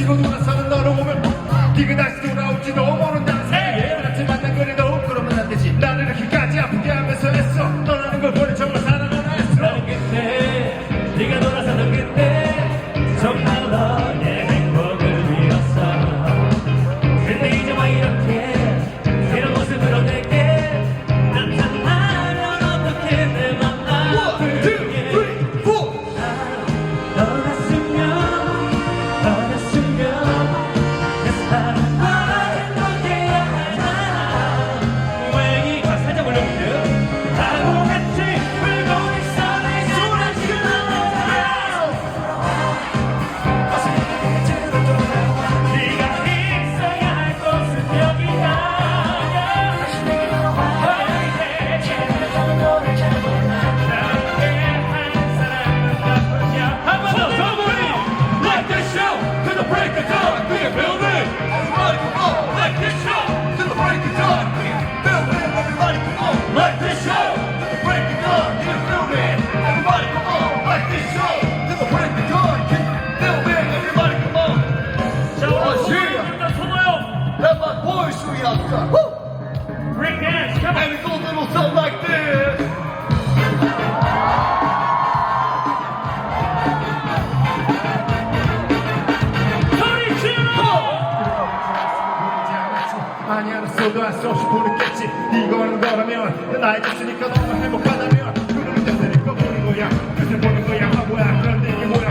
지고 돌아서는 너로 오면 19 Great dance, come on. And it goes a little something like this. 아니 알았어도 할수 없이 부르겠지. 이거는 너라면 나이 됐으니까 너무 행복하다면. 그놈을 됐으니까 보는 거야. 그새 보는 거야. 아, 하고야. 그런데 이게 뭐야.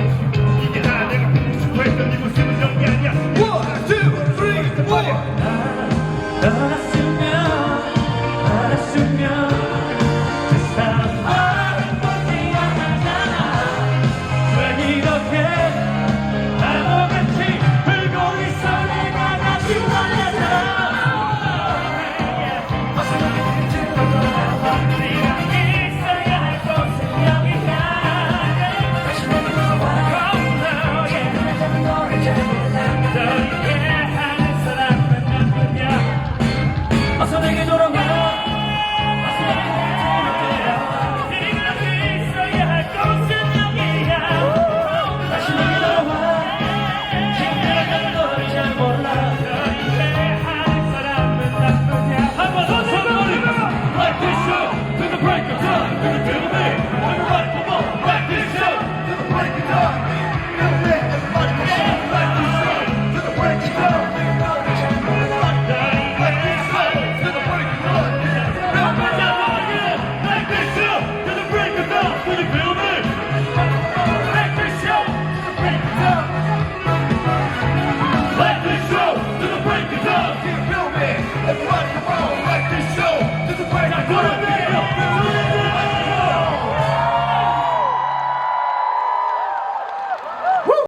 이게 다 내가 보고 싶어 했던 이 모습은 연기 아니야. One, two, three, four. But por la